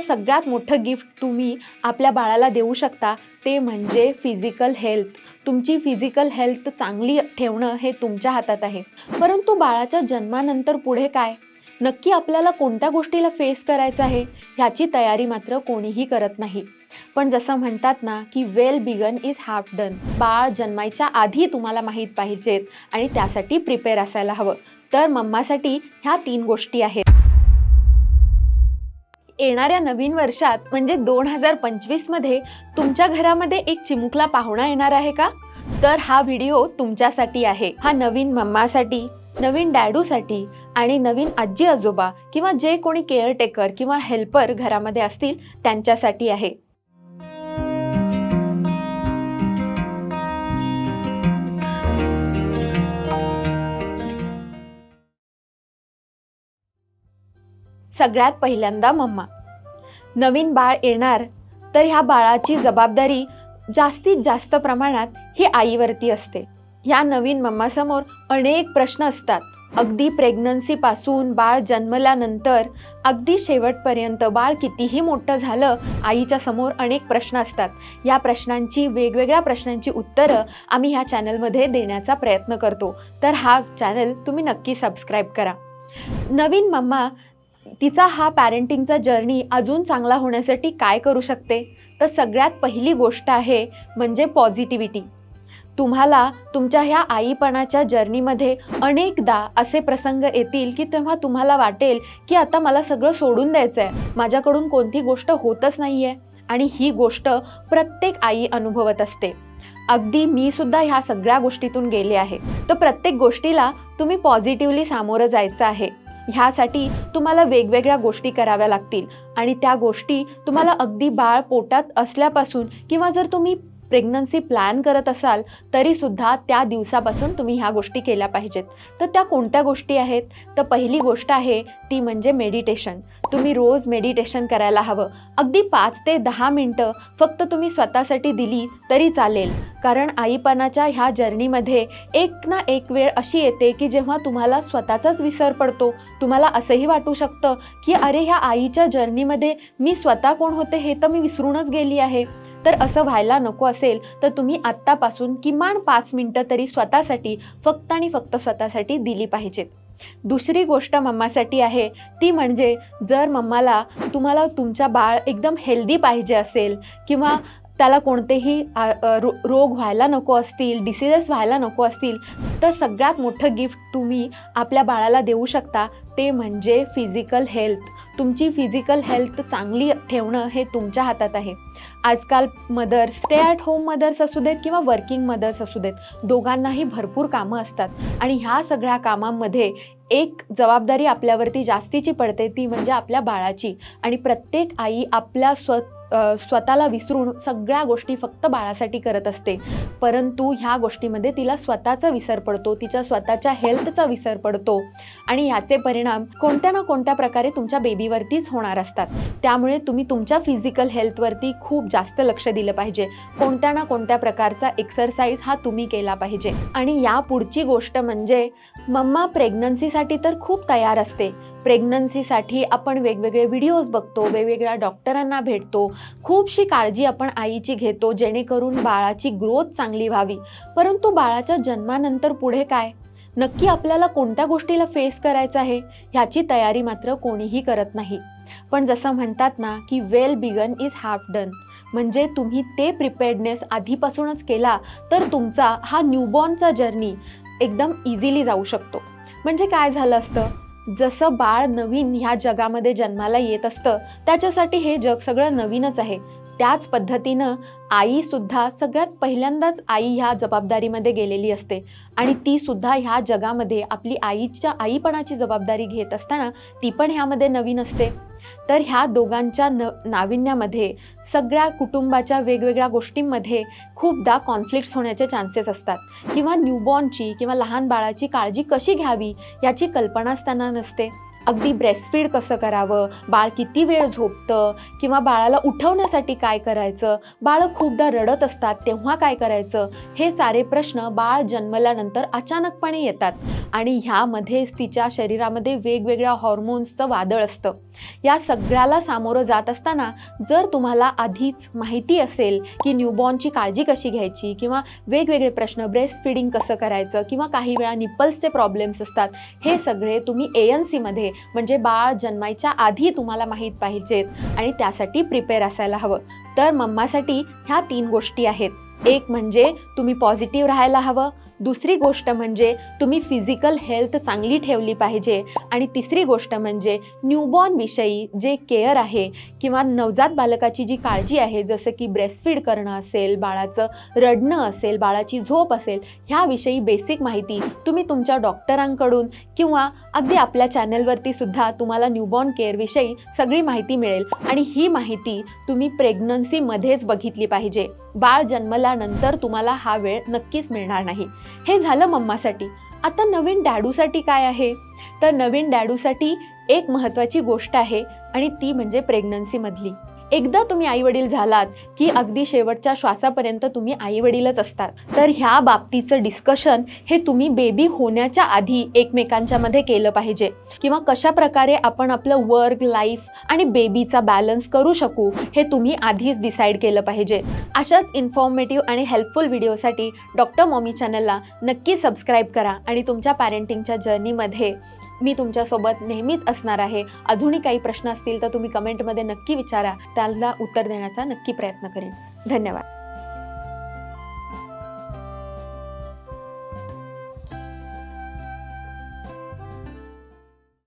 सगळ्यात मोठं गिफ्ट तुम्ही आपल्या बाळाला देऊ शकता ते म्हणजे फिजिकल हेल्थ तुमची फिजिकल हेल्थ चांगली ठेवणं हे तुमच्या हातात आहे. परंतु बाळाच्या जन्मानंतर पुढे काय? नक्की आपल्याला कोणत्या गोष्टीला फेस करायचं आहे? ह्याची तयारी मात्र कोणीही करत नाही. पण जसं म्हणतात ना की well begun is half done बाळ जन्मायच्या आधी तुम्हाला माहीत पाहिजेत आणि त्यासाठी प्रिपेअर असायला हवं. तर मम्मासाठी ह्या तीन गोष्टी आहेत. येणाऱ्या नवीन वर्षात म्हणजे दोन हजार पंचवीसमध्ये तुमच्या घरामध्ये एक चिमुकला पाहुणा येणार आहे का? तर हा व्हिडिओ तुमच्यासाठी आहे. हा नवीन मम्मासाठी नवीन डॅडूसाठी आणि नवीन आजी आजोबा किंवा जे कोणी केअरटेकर किंवा हेल्पर घरामध्ये असतील त्यांच्यासाठी आहे. सगळ्यात पहिल्यांदा मम्मा. नवीन बाळ येणार तर ह्या बाळाची जबाबदारी जास्तीत जास्त प्रमाणात ही आईवरती असते. ह्या नवीन मम्मासमोर अनेक प्रश्न असतात. अगदी प्रेग्नन्सीपासून बाळ जन्मल्यानंतर अगदी शेवटपर्यंत बाळ कितीही मोठं झालं आईच्या समोर अनेक प्रश्न असतात. या प्रश्नांची वेगवेगळ्या प्रश्नांची उत्तरं आम्ही ह्या चॅनलमध्ये देण्याचा प्रयत्न करतो. तर हा चॅनल तुम्ही नक्की सबस्क्राईब करा. नवीन मम्मा तिचा हा पॅरेंटिंगचा जर्नी अजून चांगला होण्यासाठी काय करू शकते? तर सगळ्यात पहिली गोष्ट आहे म्हणजे पॉझिटिव्हिटी तुम्हाला तुमच्या ह्या आईपणाच्या जर्नीमध्ये अनेकदा असे प्रसंग येतील की तेव्हा तुम्हाला वाटेल की आता मला सगळं सोडून द्यायचं आहे माझ्याकडून कोणती गोष्ट होतच नाही आहे आणि ही गोष्ट प्रत्येक आई अनुभवत असते. अगदी मी सुद्धा ह्या सगळ्या गोष्टीतून गेले आहे. तर प्रत्येक गोष्टीला तुम्ही पॉझिटिव्हली सामोरं जायचं आहे. ह्यासाठी तुम्हाला वेगवेगळ्या गोष्टी कराव्या लागतील. आणि त्या गोष्टी तुम्हाला अगदी बाळ पोटात असल्यापासून किंवा जर तुम्ही प्रेग्नन्सी प्लॅन करत असाल तरीसुद्धा त्या दिवसापासून तुम्ही ह्या गोष्टी केल्या पाहिजेत. तर त्या कोणत्या गोष्टी आहेत? तर पहिली गोष्ट आहे ती म्हणजे मेडिटेशन तुम्ही रोज मेडिटेशन करायला हवं. अगदी पाच ते दहा मिनटं फक्त तुम्ही स्वतःसाठी दिली तरी चालेल. कारण आईपणाच्या ह्या जर्नीमध्ये एक ना एक वेळ अशी येते की जेव्हा तुम्हाला स्वतःचाच विसर पडतो. तुम्हाला असंही वाटू शकतं की अरे ह्या आईच्या जर्नीमध्ये मी स्वतः कोण होते हे तर मी विसरूनच गेली आहे. तर असं व्हायला नको असेल तर तुम्ही आत्तापासून किमान पाच मिनटं तरी स्वतःसाठी फक्त आणि फक्त स्वतःसाठी दिली पाहिजेत. दुसरी गोष्ट मम्मासाठी आहे ती म्हणजे जर मम्माला तुम्हाला तुमचा बाळ एकदम हेल्दी पाहिजे असेल किंवा त्याला कोणतेही रो रोग व्हायला नको असतील डिसिजेस व्हायला नको असतील तर सगळ्यात मोठं गिफ्ट तुम्ही आपल्या बाळाला देऊ शकता ते म्हणजे फिजिकल हेल्थ तुमची फिजिकल हेल्थ चांगली ठेवणं हे तुमच्या हातात आहे. आजकाल mothers stay at home mothers असू देत किंवा वर्किंग मदर्स असू देत दोघांनाही भरपूर कामं असतात. आणि ह्या सगळ्या कामांमध्ये एक जबाबदारी आपल्यावरती जास्तीची पडते ती म्हणजे आपल्या बाळाची. आणि प्रत्येक आई आपल्या स्व स्वतःला विसरून सगळ्या गोष्टी फक्त बाळासाठी करत असते. परंतु ह्या गोष्टीमध्ये तिला स्वतःचा विसर पडतो तिच्या स्वतःच्या हेल्थचा विसर पडतो. आणि याचे परिणाम कोणत्या ना कोणत्या प्रकारे तुमच्या बेबीवरतीच होणार असतात. त्यामुळे तुम्ही तुमच्या फिजिकल हेल्थवरती खूप जास्त लक्ष दिलं पाहिजे. कोणत्या ना कोणत्या प्रकारचा एक्सरसाइज हा तुम्ही केला पाहिजे. आणि या पुढची गोष्ट म्हणजे मम्मा प्रेग्नन्सीसाठी तर खूप तयार असते. प्रेग्नन्सीसाठी आपण वेगवेगळे व्हिडिओज बघतो वेगवेगळ्या डॉक्टरांना भेटतो. खूपशी काळजी आपण आईची घेतो जेणेकरून बाळाची ग्रोथ चांगली व्हावी. परंतु बाळाच्या जन्मानंतर पुढे काय? नक्की आपल्याला कोणत्या गोष्टीला फेस करायचं आहे? ह्याची तयारी मात्र कोणीही करत नाही. पण जसं म्हणतात ना की well begun is half done म्हणजे तुम्ही ते प्रिपेअर्डनेस आधीपासूनच केला तर तुमचा हा न्यूबॉर्नचा जर्नी एकदम इझिली जाऊ शकतो. म्हणजे काय झालं असतं? जसं बाळ नवीन ह्या जगामध्ये जन्माला येत असतं त्याच्यासाठी हे जग सगळं नवीनच आहे. त्याच पद्धतीनं आईसुद्धा सगळ्यात पहिल्यांदाच आई ह्या जबाबदारीमध्ये गेलेली असते. आणि ती सुद्धा ह्या जगामध्ये आपली आईच्या आईपणाची जबाबदारी घेत असताना ती पण ह्यामध्ये नवीन असते. तर ह्या दोघांच्या न नाविन्यामध्ये सगळ्या कुटुंबाच्या वेगवेगळ्या गोष्टींमध्ये खूपदा कॉन्फ्लिक्ट्स होण्याचे चान्सेस असतात. किंवा न्यूबॉर्नची किंवा लहान बाळाची काळजी कशी घ्यावी याची कल्पनाच त्यांना नसते. अगदी ब्रेस्टफीड कसं करावं? बाळ किती वेळ झोपतं? किंवा बाळाला उठवण्यासाठी काय करायचं? बाळ खूपदा रडत असतात तेव्हा काय करायचं? हे सारे प्रश्न बाळ जन्मल्यानंतर अचानकपणे येतात. आणि ह्यामध्येच तिच्या शरीरामध्ये वेगवेगळ्या हॉर्मोन्सचं वादळ असतं. या सगळ्याला सामोरं जात असताना जर तुम्हाला आधीच माहिती असेल की न्यूबॉर्नची काळजी कशी घ्यायची किंवा वेगवेगळे प्रश्न ब्रेस्ट फिडिंग कसं करायचं किंवा काही वेळा निप्पल्सचे प्रॉब्लेम्स असतात हे सगळे तुम्ही ए एन सीमध्ये म्हणजे बाळ जन्मायच्या आधी तुम्हाला माहीत पाहिजेत आणि त्यासाठी प्रिपेअर असायला हवं. तर मम्मासाठी ह्या तीन गोष्टी आहेत. एक म्हणजे तुम्ही पॉझिटिव्ह राहायला हवं दुसरी गोष्ट म्हणजे तुम्ही फिजिकल हेल्थ चांगली ठेवली पाहिजे. आणि तिसरी गोष्ट म्हणजे न्यूबॉर्नविषयी जे केअर आहे किंवा नवजात बालकाची जी काळजी आहे जसं की ब्रेस्टफीड करणं असेल बाळाचं रडणं असेल बाळाची झोप असेल ह्याविषयी बेसिक माहिती तुम्ही तुमच्या डॉक्टरांकडून किंवा अगदी आपल्या चॅनलवरती सुद्धा तुम्हाला न्यूबॉर्न केअरविषयी सगळी माहिती मिळेल. आणि ही माहिती तुम्ही प्रेग्नन्सीमध्येच बघितली पाहिजे. बाळ जन्मल्यानंतर तुम्हाला हा वेळ नक्कीच मिळणार नाही. हे झालं मम्मासाठी. आता नवीन डॅडूसाठी काय आहे? तर नवीन डॅडूसाठी एक महत्त्वाची गोष्ट आहे आणि ती म्हणजे प्रेग्नन्सीमधली. एकदा तुम्ही आईवडील झालात की अगदी शेवटच्या श्वासापर्यंत तुम्ही आईवडीलच असतात. तर ह्या बाबतीचं डिस्कशन हे तुम्ही बेबी होण्याच्या आधी एकमेकांच्यामध्ये केलं पाहिजे. किंवा कशा प्रकारे आपण आपलं वर्क लाईफ आणि बेबीचा बॅलन्स करू शकू हे तुम्ही आधीच डिसाईड केलं पाहिजे. अशाच इन्फॉर्मेटिव्ह आणि हेल्पफुल व्हिडिओसाठी डॉक्टर मॉमी चॅनलला नक्की सबस्क्राईब करा आणि तुमच्या पॅरेंटिंगच्या जर्नीमध्ये मी तुमच्यासोबत नेहमीच असणार आहे. अजूनही काही प्रश्न असतील तर तुम्ही कमेंटमध्ये नक्की विचारा. त्याला उत्तर देण्याचा नक्की प्रयत्न करेन. धन्यवाद.